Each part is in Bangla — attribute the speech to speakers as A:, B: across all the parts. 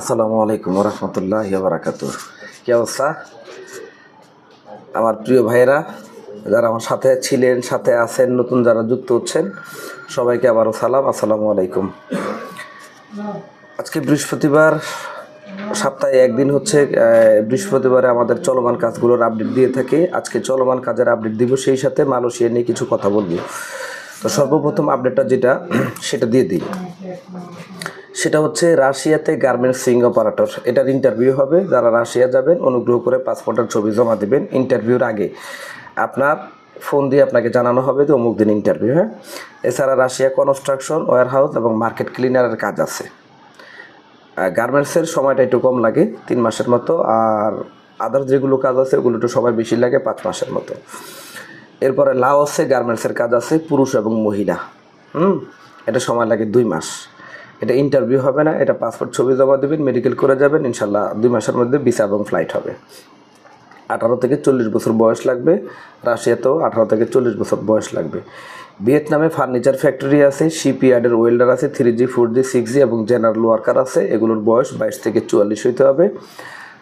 A: আসসালামু আলাইকুম রহমতুল্লাহ বারাকাত কি অবস্থা? আমার প্রিয় ভাইয়েরা, যারা আমার সাথে ছিলেন, সাথে আছেন, নতুন যারা যুক্ত হচ্ছেন, সবাইকে আবারও সালাম, আসসালামু আলাইকুম। আজকে বৃহস্পতিবার, সপ্তাহে একদিন হচ্ছে বৃহস্পতিবারে আমাদের চলমান কাজগুলোর আপডেট দিয়ে থাকে। আজকে চলমান কাজের আপডেট দিব সেই সাথে মালয়েশিয়া নিয়ে কিছু কথা বলব। তো সর্বপ্রথম আপডেটটা যেটা, সেটা দিয়ে দিই। সেটা হচ্ছে রাশিয়াতে গার্মেন্টস সিং অপারেটর এটার ইন্টারভিউ হবে, যারা রাশিয়া যাবেন, অনুগ্রহ করে পাসপোর্টের ছবি জমা দেবেন ইন্টারভিউর আগে। আপনার ফোন দিয়ে আপনাকে জানানো হবে যে অমুক দিন ইন্টারভিউ হ্যাঁ? এছাড়া রাশিয়া কনস্ট্রাকশন ওয়ার হাউস এবং মার্কেট ক্লিনারের কাজ আছে। গার্মেন্টসের সময়টা একটু কম লাগে, তিন মাসের মতো, আর আদার্স যেগুলো কাজ আছে, ওগুলো একটু সময় বেশি লাগে, পাঁচ মাসের মতো। এরপরে লাওসে গার্মেন্টসের কাজ আছে, পুরুষ এবং মহিলা। হুম? এটা সময় লাগে দুই মাস। এটা ইন্টারভিউ হবে না, এটা পাসপোর্ট ছবি জমা দেবেন মেডিকেল করে যাবেন, ইনশাল্লাহ দুই মাসের মধ্যে ভিসা এবং ফ্লাইট হবে। আঠারো থেকে চল্লিশ বছর বয়স লাগবে, রাশিয়াতেও আঠারো থেকে চল্লিশ বছর বয়স লাগবে। ভিয়েতনামে ফার্নিচার ফ্যাক্টরি আছে শিপইয়ার্ডের ওয়েল্ডার আছে three G four G six G এবং জেনারেল ওয়ার্কার আছে, এগুলোর বয়স বাইশ থেকে চুয়াল্লিশ হইতে হবে।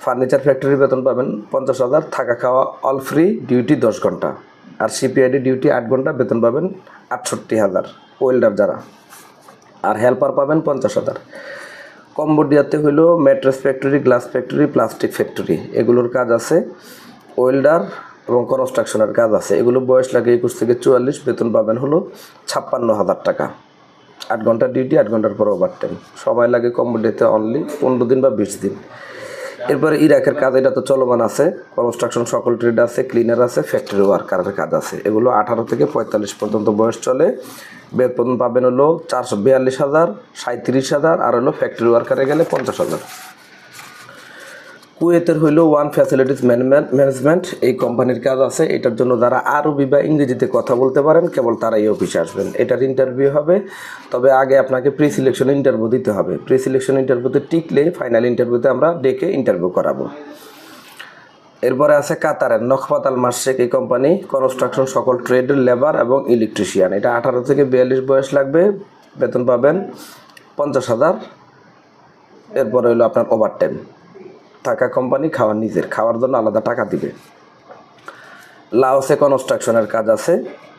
A: ফার্নিচার ফ্যাক্টরির বেতন পাবেন পঞ্চাশ হাজার, থাকা খাওয়া অল ফ্রি ডিউটি দশ ঘণ্টা। আর শিপইয়ার্ডে ডিউটি আট ঘণ্টা, বেতন পাবেন আটষট্টি হাজার ওয়েল্ডার যারা। আর হেল্পার পাবেন পঞ্চাশ হাজার। কম্বোডিয়াতে হইল mattress factory glass factory plastic factory এগুলোর কাজ আছে। ওয়েল্ডার এবং কনস্ট্রাকশনের কাজ আছে। এগুলো বয়স লাগে একুশ থেকে চুয়াল্লিশ, বেতন পাবেন হলো ছাপ্পান্ন হাজার টাকা। আট ঘণ্টা ডিউটি আট ঘণ্টার পর ওভার টাইম সময় লাগে কম্বোডিয়াতে অনলি পনেরো দিন বা বিশ দিন। এরপরে ইরাকের কাজ, এটা তো চলমান আছে। কনস্ট্রাকশন সকল ট্রেড আছে ক্লিনার আছে ফ্যাক্টরি ওয়ার্কারের কাজ আছে। এগুলো আঠারো থেকে পঁয়তাল্লিশ পর্যন্ত বয়স চলে। বেতন পাবেন হলো চারশো বিয়াল্লিশ হাজার সাঁত্রিশ হাজার আর হলো ফ্যাক্টরি ওয়ার্কারে গেলে পঞ্চাশ হাজার। কুয়েতের হইল ওয়ান ফ্যাসিলিটিস ম্যানেজমেন্ট এই কোম্পানির কাজ আছে। এটার জন্য যারা আরবি বা ইংরেজিতে কথা বলতে পারেন, কেবল তারাই অফিসে আসবেন। এটার ইন্টারভিউ হবে, তবে আগে আপনাকে প্রি সিলেকশন ইন্টারভিউ দিতে হবে। প্রি সিলেকশন ইন্টারভিউতে টিকলে ফাইনাল ইন্টারভিউতে আমরা ডেকে ইন্টারভিউ করাবো। এরপরে আছে কাতারের নখপাতাল মাসেক এই কোম্পানি কনস্ট্রাকশন সকল ট্রেড লেবার এবং ইলেকট্রিশিয়ান এটা আঠারো থেকে বিয়াল্লিশ বয়স লাগবে, বেতন পাবেন পঞ্চাশ হাজার। এরপরে হলো আপনার ওভার টাইম থাকা কোম্পানি খাওয়ার নিজের, খাওয়ার জন্য আলাদা টাকা দিবে। লাওসে কনস্ট্রাকশনের কাজ আছে,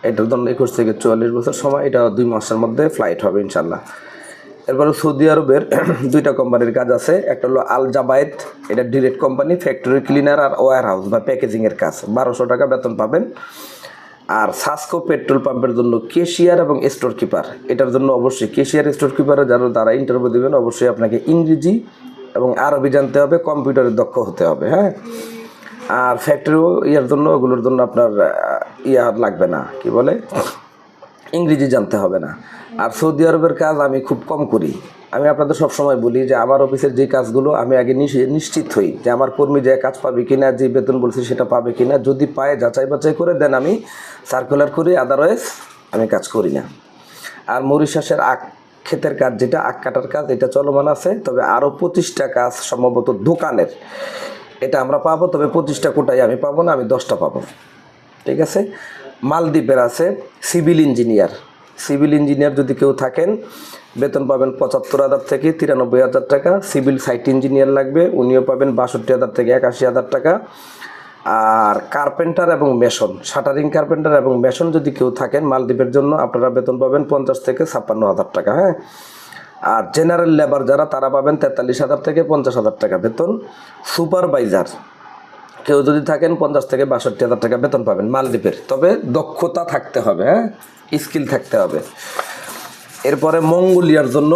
A: এটার জন্য একুশ থেকে চুয়াল্লিশ বছর সময় এটা দুই মাসের মধ্যে ফ্লাইট হবে ইনশাল্লাহ। এরপরে সৌদি আরবের দুইটা কোম্পানির কাজ আছে। একটা হলো আল জাবায়েত এটা ডিরেক্ট কোম্পানি ফ্যাক্টরি ক্লিনার আর ওয়ার হাউস বা প্যাকেজিংয়ের কাজ। বারোশো টাকা বেতন পাবেন। আর সাসকো পেট্রোল পাম্পের জন্য কেশিয়ার এবং স্টোর কিপার এটার জন্য অবশ্যই কেশিয়ার স্টোর কিপারে যারা তারা ইন্টারভিউ দেবেন অবশ্যই আপনাকে ইংরেজি এবং আরবি জানতে হবে কম্পিউটারে দক্ষ হতে হবে হ্যাঁ? আর ফ্যাক্টরিও ইয়ার জন্য ওগুলোর জন্য আপনার আহ, ইয়া লাগবে না কি বলে? ইংরেজি জানতে হবে না। আর সৌদি আরবের কাজ আমি খুব কম করি। আমি আপনাদের সব সময় বলি যে, আমার অফিসের যে কাজগুলো আমি আগে নিশ্চিত হই যে, আমার কর্মী যে কাজ পাবে কিনা, যে বেতন বলছে সেটা পাবে কিনা। যদি পায়, যাচাই বাছাই করে দেন আমি সার্কুলার করি আদারওয়াইজ আমি কাজ করি না। আর মরিশাসের আখ, ক্ষেতের কাজ যেটা, আখ কাটার কাজ, এটা চলমান আছে। তবে আরও পঁচিশটা কাজ সম্ভবত দোকানের, এটা আমরা পাবো। তবে পঁচিশটা কোটাই আমি পাবো না, আমি দশটা পাবো। ঠিক আছে? মালদ্বীপের আছে সিভিল ইঞ্জিনিয়ার। সিভিল ইঞ্জিনিয়ার যদি কেউ থাকেন, বেতন পাবেন পঁচাত্তর হাজার থেকে তিরানব্বই হাজার টাকা। সিভিল সাইট ইঞ্জিনিয়ার লাগবে, উনিও পাবেন বাষট্টি হাজার থেকে একাশি হাজার টাকা। আর কার্পেন্টার এবং মেশন, শাটারিং কার্পেন্টার এবং মেশন যদি কেউ থাকেন মালদ্বীপের জন্য, আপনারা বেতন পাবেন পঞ্চাশ থেকে ছাপ্পান্ন হাজার টাকা হ্যাঁ? আর জেনারেল লেবার যারা, তারা পাবেন তেতাল্লিশ হাজার থেকে পঞ্চাশ হাজার টাকা বেতন। সুপারভাইজার কেউ যদি থাকেন পঞ্চাশ থেকে বাষট্টি হাজার টাকা বেতন পাবেন, মালদ্বীপের। তবে দক্ষতা থাকতে হবে হ্যাঁ? স্কিল থাকতে হবে। এরপরে মঙ্গোলিয়ার জন্য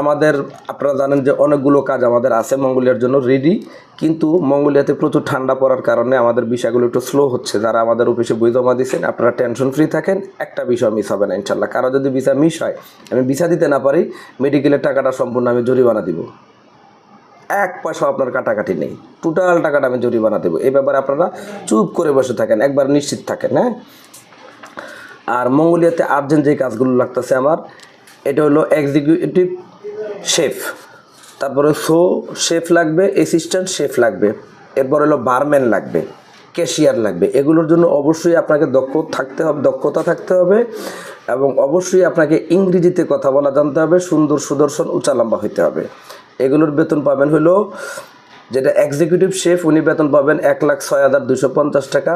A: আমাদের, আপনারা জানেন যে অনেকগুলো কাজ আমাদের আছে মঙ্গোলিয়ার জন্য রেডি কিন্তু মঙ্গোলিয়াতে প্রচুর ঠান্ডা পড়ার কারণে আমাদের বিষয়গুলো একটু স্লো হচ্ছে। যারা আমাদের অফিসে বই জমা দিচ্ছেন আপনারা টেনশন ফ্রি থাকেন, একটা বিষয় মিস হবে না ইনশাল্লাহ কারও যদি ভিসা মিস হয়, আমি ভিসা দিতে না পারি মেডিকেলের টাকাটা সম্পূর্ণ আমি জরিমানা দিব। এক পয়সা আপনার কাটাকাটি নেই। টোটাল টাকাটা আমি জরিমানা দেবো। এই ব্যাপারে আপনারা চুপ করে বসে থাকেন, একবার নিশ্চিত থাকেন হ্যাঁ? আর মঙ্গোলিয়াতে আর্জেন্ট যে কাজগুলো লাগতেছে আমার, এটা হলো এক্সিকিউটিভ শেফ তারপরে সো শেফ লাগবে অ্যাসিস্ট্যান্ট শেফ লাগবে। এরপর হলো বারম্যান লাগবে ক্যাশিয়ার লাগবে। এগুলোর জন্য অবশ্যই আপনাকে দক্ষ থাকতে হবে, দক্ষতা থাকতে হবে এবং অবশ্যই আপনাকে ইংরেজিতে কথা বলা জানতে হবে, সুন্দর সুদর্শন, উঁচা লম্বা হইতে হবে। এগুলোর বেতন পাবেন হলো যেটা এক্সিকিউটিভ শেফ উনি বেতন পাবেন এক লাখ ছয় হাজার দুশো পঞ্চাশ টাকা।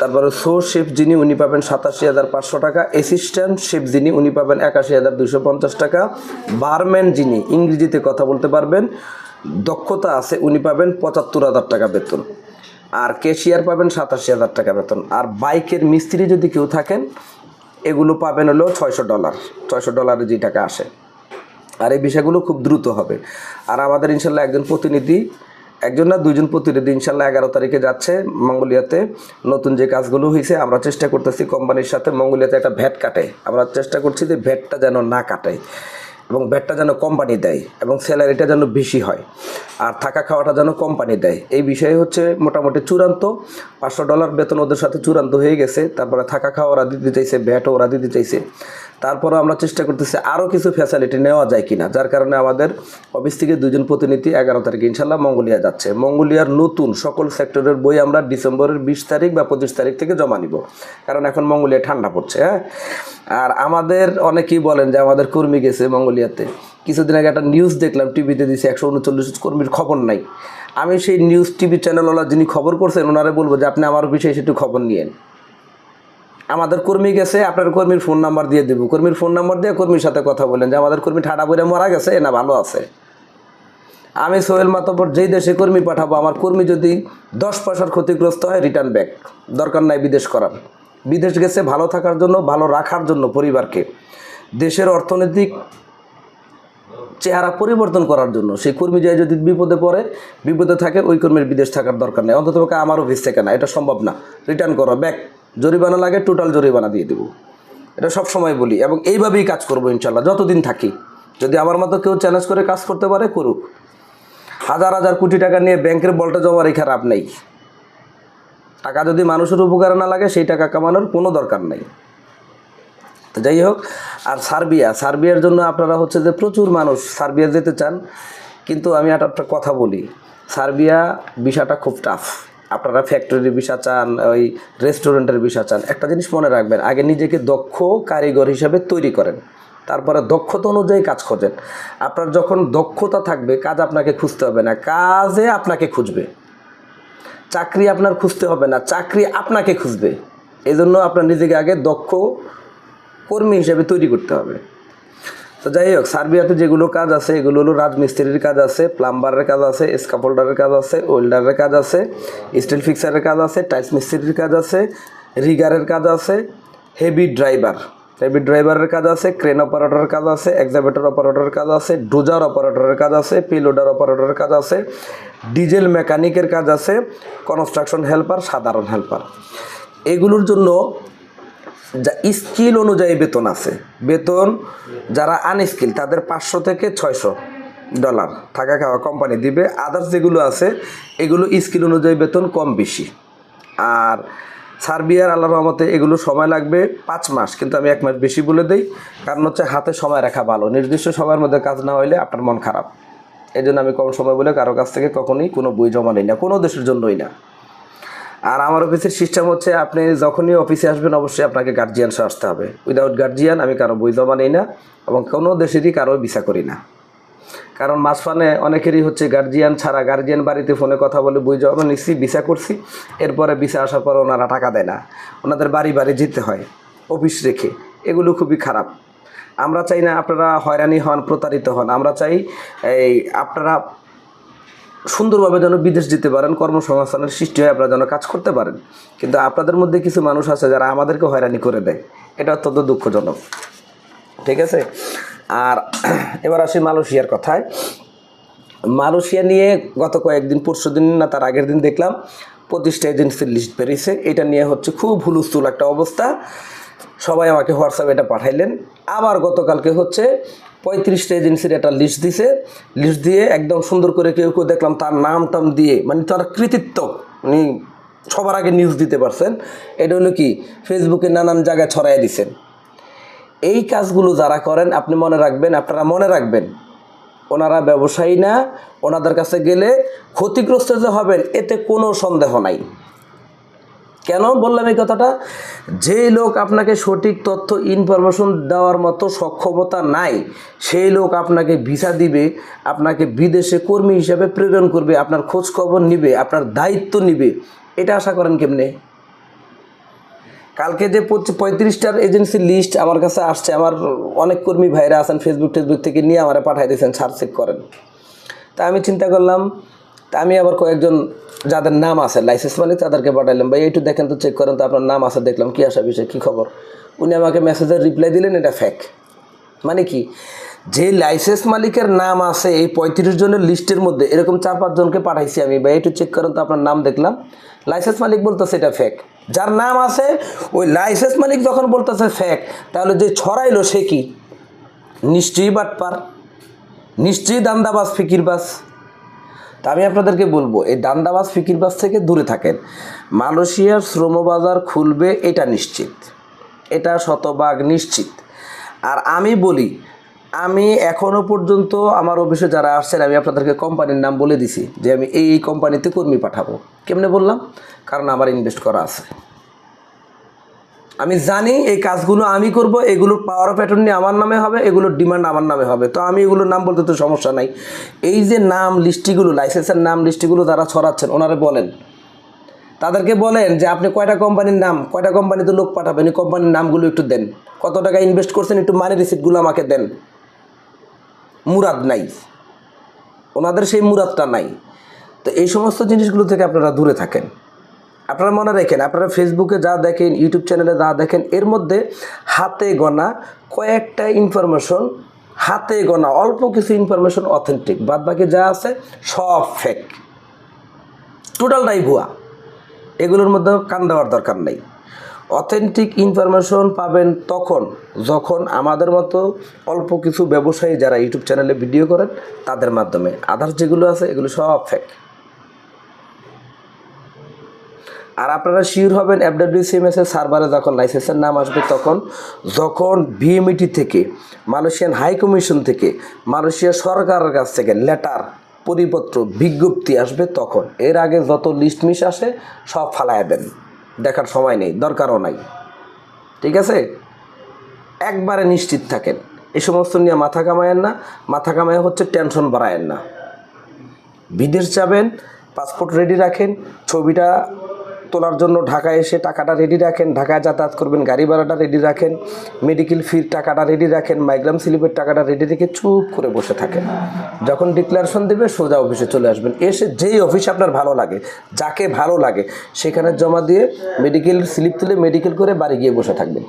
A: তারপরে সো শেফ যিনি উনি পাবেন সাতাশি হাজার পাঁচশো টাকা। অ্যাসিস্ট্যান্ট শেফ যিনি উনি পাবেন একাশি হাজার দুশো পঞ্চাশ টাকা। বারম্যান যিনি, ইংরেজিতে কথা বলতে পারবেন, দক্ষতা আছে, উনি পাবেন পঁচাত্তর হাজার টাকা বেতন। আর ক্যাশিয়ার পাবেন সাতাশি হাজার টাকা বেতন। আর বাইকের মিস্ত্রি যদি কেউ থাকেন, এগুলো পাবেন হলো ছয়শো ডলার ছয়শো ডলারে যে টাকা আসে। আর এই বিষয়গুলো খুব দ্রুত হবে। আর আমাদের ইনশাল্লাহ একজন প্রতিনিধি, একজন না দুইজন প্রতিনিধি ইনশাল্লাহ এগারো তারিখে যাচ্ছে মঙ্গোলিয়াতে। নতুন যে কাজগুলো হয়েছে, আমরা চেষ্টা করতেছি কোম্পানির সাথে মঙ্গোলিয়াতে একটা ভ্যাট কাটে। আমরা চেষ্টা করছি যে ভ্যাটটা যেন না কাটে এবং ভ্যাটটা যেন কোম্পানি দেয় এবং স্যালারিটা যেন বেশি হয় আর থাকা খাওয়াটা যেন কোম্পানি দেয়। এই বিষয়ে হচ্ছে মোটামুটি চূড়ান্ত। পাঁচশো ডলার বেতন ওদের সাথে চূড়ান্ত হয়ে গেছে। তারপরে থাকা খাওয়া ওরা দিতে চাইছে ভ্যাটও ওরা দিতে চাইছে। তারপরে আমরা চেষ্টা করতেছি আরও কিছু ফ্যাসিলিটি নেওয়া যায় কিনা, যার কারণে আমাদের অফিস থেকে দুজন প্রতিনিধি এগারো তারিখে ইনশাল্লাহ মঙ্গোলিয়া যাচ্ছে। মঙ্গোলিয়ার নতুন সকল সেক্টরের বই আমরা ডিসেম্বরের বিশ তারিখ বা পঁচিশ তারিখ থেকে জমা নিব, কারণ এখন মঙ্গোলিয়া ঠান্ডা পড়ছে হ্যাঁ? আর আমাদের অনেকেই বলেন যে আমাদের কর্মী গেছে মঙ্গোলিয়াতে। কিছুদিন আগে একটা নিউজ দেখলাম টিভিতে দিছে একশো উনচল্লিশ কর্মীর খবর নাই। আমি সেই নিউজ টিভি চ্যানেলওয়ালা যিনি খবর করছেন, ওনারে বলব যে আপনি আমার এসে একটু খবর নিয়েন। আমাদের কর্মী গেছে, আপনার কর্মীর ফোন নাম্বার দিয়ে দেবো। কর্মীর ফোন নাম্বার দিয়ে কর্মীর সাথে কথা বলেন যে, আমাদের কর্মী ঠাডা পরে মারা গেছে না ভালো আছে। আমি সোহেল মাতব্বর, যেই দেশে কর্মী পাঠাবো, আমার কর্মী যদি দশ পয়সার ক্ষতিগ্রস্ত হয় রিটার্ন ব্যাক দরকার নাই, বিদেশ করার। বিদেশ গেছে, ভালো থাকার জন্য, ভালো রাখার জন্য পরিবারকে। দেশের অর্থনৈতিক চেহারা পরিবর্তন করার জন্য, সেই কর্মী যায় যদি বিপদে পড়ে, বিপদে থাকে, ওই কর্মীর বিদেশ থাকার দরকার নেই। অন্তত আমার অফিস থেকে না, এটা সম্ভব না। রিটার্ন করো ব্যাক জরিমানা লাগে টোটাল জরিমানা দিয়ে দেবো। এটা সব সময় বলি এবং এইভাবেই কাজ করব ইনশাল্লাহ, যতদিন থাকি। যদি আমার মতো কেউ চ্যালেঞ্জ করে কাজ করতে পারে, করুক। হাজার হাজার কোটি টাকা নিয়ে ব্যাংকের বলটা জমা রেখে লাভ নেই। টাকা যদি মানুষের উপকারে না লাগে, সেই টাকা কামানোর কোনো দরকার নেই। তো যাই হোক, আর সার্বিয়া, সার্বিয়ার জন্য আপনারা হচ্ছে যে প্রচুর মানুষ সার্বিয়া যেতে চান। কিন্তু আমি একটা কথা বলি, সার্বিয়া বিষয়টা খুব টাফ আপনারা ফ্যাক্টরির বিষা চান, ওই রেস্টুরেন্টের বিষা চান, একটা জিনিস মনে রাখবেন, আগে নিজেকে দক্ষ কারিগর হিসাবে তৈরি করেন, তারপরে দক্ষতা অনুযায়ী কাজ খোঁজেন। আপনার যখন দক্ষতা থাকবে, কাজ আপনাকে খুঁজতে হবে না, কাজে আপনাকে খুঁজবে। চাকরি আপনার খুঁজতে হবে না, চাকরি আপনাকে খুঁজবে। এই জন্য আপনার নিজেকে আগে দক্ষ কর্মী হিসেবে তৈরি করতে হবে। তো যাই হোক সার্বিয়াতে যেগুলো কাজ আছে এগুলো হলো রাজমিস্ত্রির কাজ আছে প্লাম্বারের কাজ আছে স্কাপোল্ডারের কাজ আছে ওয়েল্ডারের কাজ আছে স্টিল ফিক্সারের কাজ আছে টাইলস মিস্ত্রির কাজ আছে রিগারের কাজ আছে হেভি ড্রাইভার হেভি ড্রাইভারের কাজ আছে ক্রেন অপারেটরের কাজ আছে এক্সাভেটর অপারেটরের কাজ আছে ডোজার অপারেটরের কাজ আছে পিলোডার অপারেটরের কাজ আছে ডিজেল মেকানিকের কাজ আছে কনস্ট্রাকশন হেল্পার সাধারণ হেল্পার এগুলোর জন্য যা স্কিল অনুযায়ী বেতন আছে। বেতন যারা আনস্কিল তাদের পাঁচশো থেকে ছয়শো ডলার থাকা খাওয়া কোম্পানি দিবে। আদার্স যেগুলো আছে, এগুলো স্কিল অনুযায়ী বেতন কম বেশি। আর সার্বিয়ার আল্লাহ রহমতে এগুলো সময় লাগবে পাঁচ মাস, কিন্তু আমি এক মাস বেশি বলে দিই। কারণ হচ্ছে হাতে সময় রাখা ভালো। নির্দিষ্ট সময়ের মধ্যে কাজ না হইলে আপনার মন খারাপ। এই জন্য আমি কম সময় বলে কারও কাছ থেকে কখনোই কোনো বই জমা নিই না, কোনো দেশের জন্যই না। আর আমার অফিসের সিস্টেম হচ্ছে আপনি যখনই অফিসে আসবেন, অবশ্যই আপনাকে গার্জিয়ান সহ আসতে হবে। উইদাউট গার্জিয়ান আমি কারও বই জমা নিই না এবং কোনো দেশেরই কারও ভিসা করি না। কারণ মাঝখানে অনেকেরই হচ্ছে গার্জিয়ান ছাড়া গার্জিয়ান বাড়িতে ফোনে কথা বলে বই জমা নিচ্ছি ভিসা করছি। এরপরে ভিসা আসার পর ওনারা টাকা দেয় না। ওনাদের বাড়ি বাড়ি যেতে হয় অফিস রেখে। এগুলো খুবই খারাপ। আমরা চাই না আপনারা হয়রানি হন, প্রতারিত হন। আমরা চাই এই আপনারা সুন্দরভাবে যেন বিদেশ যেতে পারেন, কর্মসংস্থানের সৃষ্টি হয় আপনারা যেন কাজ করতে পারেন। কিন্তু আপনাদের মধ্যে কিছু মানুষ আছে যারা আমাদেরকে হয়রানি করে দেয়। এটা অত্যন্ত দুঃখজনক। ঠিক আছে? আর এবার আসি মালয়েশিয়ার কথায়। মালয়েশিয়া নিয়ে গত কয়েকদিন, পরশু দিন না তার আগের দিন দেখলাম পঁচিশটা এজেন্সির লিস্ট বেরিয়েছে। এটা নিয়ে হচ্ছে খুব হুলস্থুল একটা অবস্থা। সবাই আমাকে হোয়াটসঅ্যাপে এটা পাঠাইলেন। আবার গতকালকে হচ্ছে পঁয়ত্রিশটা এজেন্সির একটা লিস্ট দিছে। লিস্ট দিয়ে একদম সুন্দর করে কেউ কেউ দেখলাম তার নাম টাম দিয়ে মানে তার কৃতিত্ব, উনি সবার আগে নিউজ দিতে পারছেন। এটা হলো কি? ফেসবুকে নানান জায়গায় ছড়াই দিছেন। এই কাজগুলো যারা করেন, আপনি মনে রাখবেন, আপনারা মনে রাখবেন, ওনারা ব্যবসায়ী না, ওনাদের কাছে গেলে ক্ষতিগ্রস্ত যে হবেন, এতে কোনো সন্দেহ নাই। কেন বললাম এই কথাটা? যে লোক আপনাকে সঠিক তথ্য ইনফরমেশন দেওয়ার মতো সক্ষমতা নাই, সেই লোক আপনাকে ভিসা দিবে, আপনাকে বিদেশে কর্মী হিসাবে প্রেরণ করবে, আপনার খোঁজ খবর নিবে, আপনার দায়িত্ব নিবে। এটা আশা করেন কেমনে? কালকে যে পঁয়ত্রিশটার এজেন্সির লিস্ট আমার কাছে আসছে, আমার অনেক কর্মী ভাইরা আছেন ফেসবুক টেসবুক থেকে নিয়ে আমারে পাঠাই দিয়েছেন, সার্চ চেক করেন। তা আমি চিন্তা করলাম তা আমি আবার কয়েকজন যাদের নাম আছে লাইসেন্স মালিক তাদেরকে পাঠাইলাম। ভাই একটু দেখেন তো চেক করেন তো আপনার নাম আছে, দেখলাম কী আসা বিষয়, কী খবর? উনি আমাকে মেসেজের রিপ্লাই দিলেন, এটা ফ্যাক মানে কি? যে লাইসেন্স মালিকের নাম আছে, এই পঁয়ত্রিশ জনের লিস্টের মধ্যে, এরকম চার পাঁচজনকে পাঠাইছি আমি। ভাই, একটু চেক করেন তো আপনার নাম দেখলাম। লাইসেন্স মালিক বলতেছে এটা ফ্যাক যার নাম আছে, ওই লাইসেন্স মালিক যখন বলতেছে ফ্যাক তাহলে যে ছড়াইলো সে কি? নিশ্চয়ই বাটপার। নিশ্চয়ই দান্দাবাজ, ফিকিরবাজ। তা আমি আপনাদেরকে বলব, এই দান্দাবাজ ফিকিরবাজ থেকে দূরে থাকেন। মালয়েশিয়ার শ্রমবাজার খুলবে, এটা নিশ্চিত। এটা শতভাগ নিশ্চিত। আর আমি বলি, আমি এখনও পর্যন্ত আমার অফিসে যারা আসছেন, আমি আপনাদেরকে কোম্পানির নাম বলে দিছি যে আমি এই কোম্পানিতে কর্মী পাঠাবো। কেমনে বললাম? কারণ আমার ইনভেস্ট করা আছে। আমি জানি এই কাজগুলো আমি করব এগুলোর পাওয়ার অফ অ্যাটর্নি আমার নামে হবে, এগুলোর ডিমান্ড আমার নামে হবে। তো আমি এগুলোর নাম বলতে তো সমস্যা নাই। এই যে নাম লিস্টিগুলো লাইসেন্সের নাম লিস্টিগুলো যারা ছড়াচ্ছেন, ওনারা বলেন। তাদেরকে বলেন যে আপনি কয়টা কোম্পানির নাম, কয়টা কোম্পানিতে লোক পাঠাবেন, এই কোম্পানির নামগুলো একটু দেন। কত টাকা ইনভেস্ট করছেন, একটু মানি রিসিপ্টগুলো আমাকে দেন। মুরাদ নাই। ওনাদের সেই মুরাদটা নাই। তো এই সমস্ত জিনিসগুলো থেকে আপনারা দূরে থাকেন। আপনারা মনে রাখেন, আপনারা ফেসবুকে যা দেখেন ইউটিউব চ্যানেলে যা দেখেন, এর মধ্যে হাতে গোনা কয়েকটা ইনফরমেশন হাতে গোনা অল্প কিছু ইনফরমেশন অথেন্টিক বাদ বাকি যা আছে সব ফেক টোটালটাই ভুয়া। এগুলোর মধ্যে কান দেওয়ার দরকার নেই। অথেন্টিক ইনফরমেশন পাবেন তখন, যখন আমাদের মতো অল্প কিছু ব্যবসায়ী যারা ইউটিউব চ্যানেলে ভিডিও করেন, তাদের মাধ্যমে। আদার্স যেগুলো আছে, এগুলো সব ফেক আর আপনারা শিওর হবেন এফডাব্লিউসিএমএস এর সার্ভারে যখন লাইসেন্সের নাম আসবে তখন, যখন বিএমইটি থেকে মালয়েশিয়ান হাই কমিশন থেকে মালয়েশিয়া সরকারের কাছ থেকে লেটার পরিপত্র, বিজ্ঞপ্তি আসবে তখন। এর আগে যত লিস্ট মিস আসে, সব ফালায় দেন। দেখার সময় নেই, দরকারও নাই। ঠিক আছে? একবারে নিশ্চিত থাকেন। এই সমস্ত নিয়ে মাথা কামায়েন না, মাথা কামায় হচ্ছে টেনশন বাড়ায়েন না। বিদেশ যাবেন পাসপোর্ট রেডি রাখেন, ছবিটা তোলার জন্য ঢাকায় এসে টাকাটা রেডি রাখেন। ঢাকায় যাতায়াত করবেন, গাড়ি ভাড়াটা রেডি রাখেন। মেডিকেল ফির টাকাটা রেডি রাখেন মাইগ্রাম স্লিপের টাকাটা রেডি রেখে চুপ করে বসে থাকেন। যখন ডিক্লারেশন দেবে, সোজা অফিসে চলে আসবেন। এসে যেই অফিস আপনার ভালো লাগে, যাকে ভালো লাগে, সেখানে জমা দিয়ে মেডিকেল স্লিপ তুলে মেডিকেল করে বাড়ি গিয়ে বসে থাকবেন।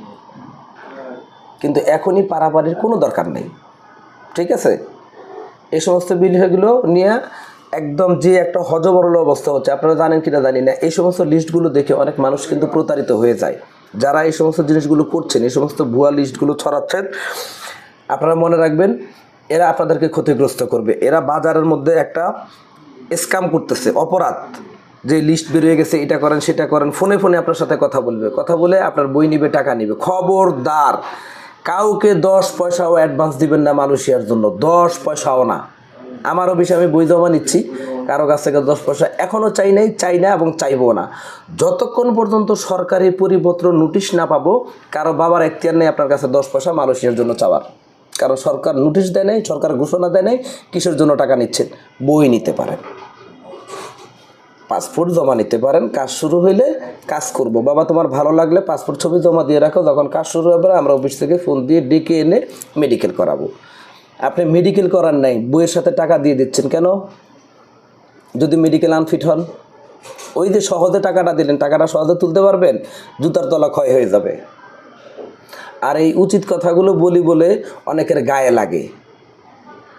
A: কিন্তু এখনই পারাপারির কোনো দরকার নেই। ঠিক আছে? এই সমস্ত বিষয়গুলো নিয়ে একদম যে একটা হজবরল অবস্থা হচ্ছে, আপনারা জানেন কিনা জানি না, এই সমস্ত লিস্টগুলো দেখে অনেক মানুষ কিন্তু প্রতারিত হয়ে যায়। যারা এই সমস্ত জিনিসগুলো করছেন, এই সমস্ত ভুয়া লিস্টগুলো ছড়াচ্ছেন, আপনারা মনে রাখবেন, এরা আপনাদেরকে ক্ষতিগ্রস্ত করবে। এরা বাজারের মধ্যে একটা স্ক্যাম করতেছে, অপরাধ। যে লিস্ট বেরিয়ে গেছে, এটা করেন, সেটা করেন, ফোনে ফোনে আপনার সাথে কথা বলবে। কথা বলে আপনার বই নিবে, টাকা নিবে। খবরদার। কাউকে দশ পয়সাও অ্যাডভান্স দিবেন না মালয়েশিয়ার জন্য, দশ পয়সাও না। আমার অফিসে আমি বই জমা নিচ্ছি, কারও কাছ থেকে দশ পয়সা এখনও চাই নাই, চাই না এবং চাইব না। যতক্ষণ পর্যন্ত সরকারি পরিপত্র নোটিশ না পাবো, কারও বাবার এখতিয়ার নেই আপনার কাছে দশ পয়সা মালয়েশিয়ার জন্য চাওয়ার। কারণ সরকার নোটিশ দেয় নাই, সরকার ঘোষণা দেয় নাই, কিসের জন্য টাকা নিচ্ছেন? বই নিতে পারেন। পাসপোর্ট জমা নিতে পারেন, কাজ শুরু হইলে কাজ করব। বাবা, তোমার ভালো লাগলে পাসপোর্ট ছবি জমা দিয়ে রাখো, যখন কাজ শুরু হবে আমরা অফিস থেকে ফোন দিয়ে ডেকে এনে মেডিকেল করাবো। আপনি মেডিকেল করার নাই, বইয়ের সাথে টাকা দিয়ে দিচ্ছেন কেন? যদি মেডিকেল আনফিট হন, ওই যে সহজে টাকাটা দিলেন, টাকাটা সহজে তুলতে পারবেন, জুতার তলা ক্ষয় হয়ে যাবে। আর এই উচিত কথাগুলো বলি বলে অনেকের গায়ে লাগে।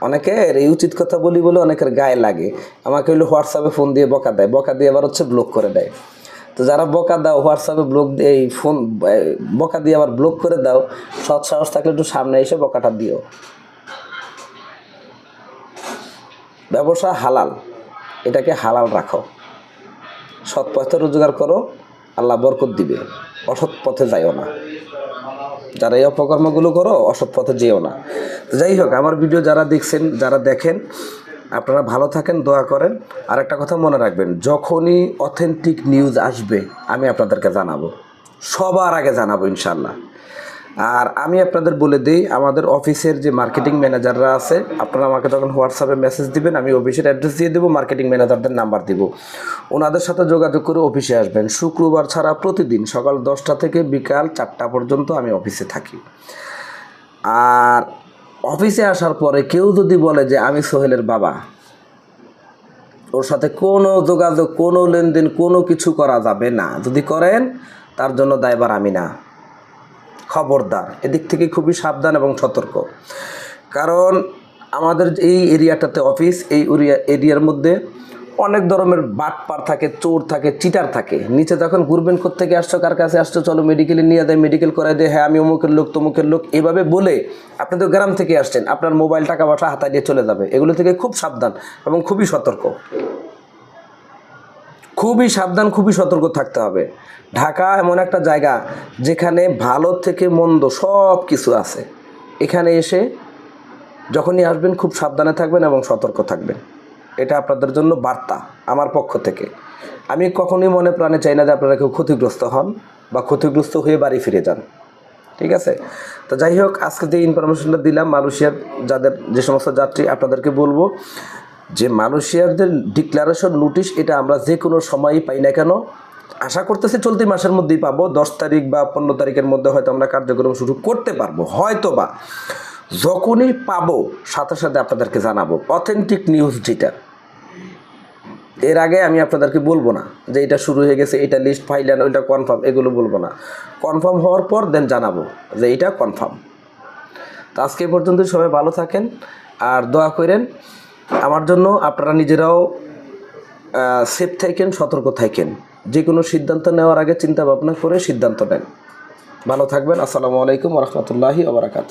A: অনেকের এই উচিত কথা বলি বলে অনেকের গায়ে লাগে। আমাকে হলো হোয়াটসঅ্যাপে ফোন দিয়ে বকা দেয়, বকা দিয়ে আবার হচ্ছে ব্লক করে দেয়। তো যারা বকা দাও হোয়াটসঅ্যাপে ব্লক দিয়ে, এই ফোন বকা দিয়ে আবার ব্লক করে দাও সৎ সাহস থাকলে একটু সামনে এসে বকাটা দিও। ব্যবসা হালাল, এটাকে হালাল রাখো। সৎ পথে রোজগার করো, আল্লাহ বরকত দিবে। অসৎ পথে যাইও না। যারা এই অপকর্মগুলো করো, অসৎ পথে যেও না। যাই হোক, আমার ভিডিও যারা দেখছেন, যারা দেখেন, আপনারা ভালো থাকেন, দোয়া করেন। আর একটা কথা মনে রাখবেন, যখনই অথেন্টিক নিউজ আসবে, আমি আপনাদেরকে জানাব। সবার আগে জানাব ইনশাল্লাহ আর আমি আপনাদের বলে দিই, আমাদের অফিসের যে মার্কেটিং ম্যানেজাররা আছে, আপনারা আমাকে তখন হোয়াটসঅ্যাপে মেসেজ দিবেন, আমি অফিসের অ্যাড্রেস দিয়ে দেবো মার্কেটিং ম্যানেজারদের নাম্বার দিব। ওনাদের সাথে যোগাযোগ করে অফিসে আসবেন। শুক্রবার ছাড়া প্রতিদিন সকাল দশটা থেকে বিকাল চারটা পর্যন্ত আমি অফিসে থাকি। আর অফিসে আসার পরে কেউ যদি বলে যে, আমি সোহেলের বাবা। ওর সাথে কোনো যোগাযোগ, কোনো লেনদেন, কোনো কিছু করা যাবে না। যদি করেন, তার জন্য দায়বার আমি না। খবরদার। এদিক থেকে খুবই সাবধান এবং সতর্ক। কারণ আমাদের এই এরিয়াটাতে অফিস, এই এরিয়া এরিয়ার মধ্যে অনেক ধরনের বাটপার থাকে, চোর থাকে, চিটার থাকে। নিচে যখন ঘুরবেন থেকে আসছো, কার কাছে আসছো, চলো মেডিকেলে নিয়ে দেয় মেডিকেল করায় দেয় হ্যাঁ আমি অমুকের লোক, তমুকের লোক, এভাবে বলে আপনি তো গ্রাম থেকে আসছেন, আপনার মোবাইল, টাকা পয়সা হাতায় দিয়ে চলে যাবে। এগুলো থেকে খুব সাবধান এবং খুবই সতর্ক। খুবই সাবধান, খুবই সতর্ক থাকতে হবে। ঢাকা এমন একটা জায়গা যেখানে ভালো থেকে মন্দ সব কিছু আছে। এখানে এসে যখনই আসবেন খুব সাবধানে থাকবেন এবং সতর্ক থাকবেন। এটা আপনাদের জন্য বার্তা আমার পক্ষ থেকে। আমি কখনোই মনে প্রাণে চাই না যে আপনারা কেউ ক্ষতিগ্রস্ত হন বা ক্ষতিগ্রস্ত হয়ে বাড়ি ফিরে যান। ঠিক আছে? তো যাই হোক, আজকে যে ইনফরমেশনটা দিলাম, মালয়েশিয়ার যাদের যে সমস্ত যাত্রী, আপনাদেরকে বলব যে মালয়েশিয়ারদের ডিক্লারেশন, নোটিশ, এটা আমরা যে কোনো সময়ই পাই না কেন? আশা করতেছি চলতি মাসের মধ্যেই পাবো। দশ তারিখ বা পনেরো তারিখের মধ্যে হয়তো আমরা কার্যক্রম শুরু করতে পারব। হয়তো বা যখনই পাবো, সাথে সাথে আপনাদেরকে জানাব। অথেন্টিক নিউজ যেটা। এর আগে আমি আপনাদেরকে বলব না যে এটা শুরু হয়ে গেছে, এটা লিস্ট ফাইলেন ওইটা কনফার্ম এগুলো বলব না। কনফার্ম হওয়ার পর দেন জানাব যে এটা কনফার্ম তো আজকে পর্যন্ত সবাই ভালো থাকেন। আর দোয়া করেন আমার জন্য আপনারা নিজেরাও সেফ থাকেন, সতর্ক থাকেন। যে কোনো সিদ্ধান্ত নেওয়ার আগে চিন্তা ভাবনা করে সিদ্ধান্ত নেন। ভালো থাকবেন। আসসালামু আলাইকুম রহমতুল্লাহি আবরাকাতু